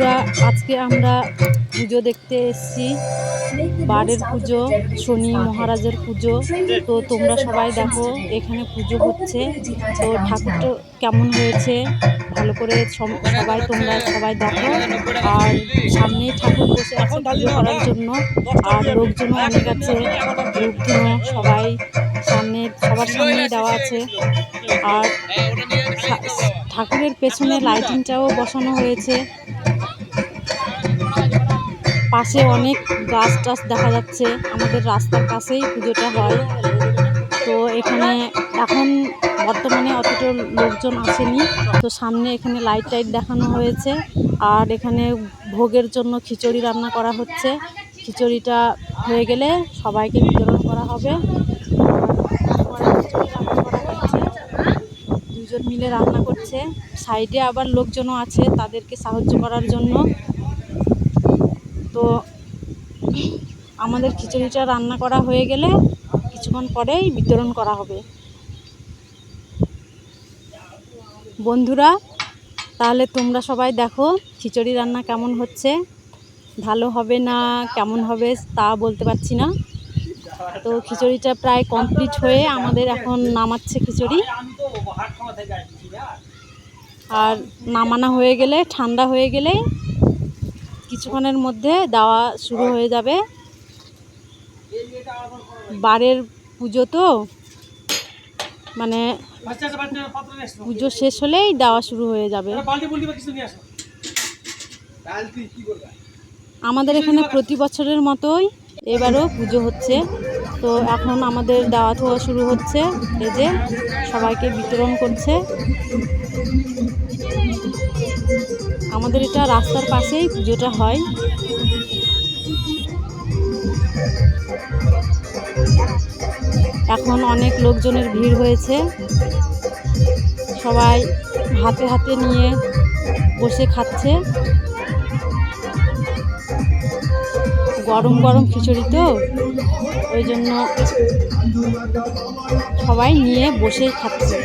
বন্ধুরা আজকে আমরা পুজো দেখতে এসেছি। বারের পুজো শনি মহারাজের পুজো। তো তোমরা সবাই দেখো এখানে পুজো হচ্ছে। তো ঠাকুরটা কেমন হয়েছে? ভালো করে সবাই তোমরা সবাই দেখো। আর সামনে ঠাকুর বসে আছে পুজো করার জন্য। আর লোকজনও অনেক আছে। লোকজনও সবাই সামনে সবার সামনেই দেওয়া আছে। আর ঠাকুরের পেছনে লাইটিংটাও বসানো হয়েছে। পাশে অনেক গাছ টাছ দেখা যাচ্ছে। আমাদের রাস্তার পাশেই পুজোটা হয়। তো এখানে এখন বর্তমানে অতটা লোকজন আসেনি। তো সামনে এখানে লাইট টাইট দেখানো হয়েছে। আর এখানে ভোগের জন্য খিচুড়ি রান্না করা হচ্ছে। খিচুড়িটা হয়ে গেলে সবাইকে বিতরণ করা হবে। দুজন মিলে রান্না করছে। সাইডে আবার লোকজনও আছে তাদেরকে সাহায্য করার জন্য। তো আমাদের খিচুড়িটা রান্না করা হয়ে গেলে কিছুক্ষণ পরেই বিতরণ করা হবে। বন্ধুরা, তাহলে তোমরা সবাই দেখো খিচুড়ি রান্না কেমন হচ্ছে, ভালো হবে না, কেমন হবে তা বলতে পারছি না। তো খিচুড়িটা প্রায় কমপ্লিট হয়ে আমাদের এখন নামাচ্ছে খিচুড়ি। আর নামানো হয়ে গেলে, ঠান্ডা হয়ে গেলে কিছুক্ষণের মধ্যে দেওয়া শুরু হয়ে যাবে। বারের পুজো তো মানে পুজো শেষ হলেই দেওয়া শুরু হয়ে যাবে। আমাদের এখানে প্রতি বছরের মতোই এবারও পুজো হচ্ছে। তো এখন আমাদের দেওয়া থোয়া শুরু হচ্ছে। এই যে সবাইকে বিতরণ করছে। আমাদের এটা রাস্তার পাশেই পুজোটা হয়। এখন অনেক লোকজনের ভিড় হয়েছে। সবাই হাতে হাতে নিয়ে বসে খাচ্ছে। গরম গরম খিচুড়ি তো, ওই জন্য সবাই নিয়ে বসেই খাচ্ছে।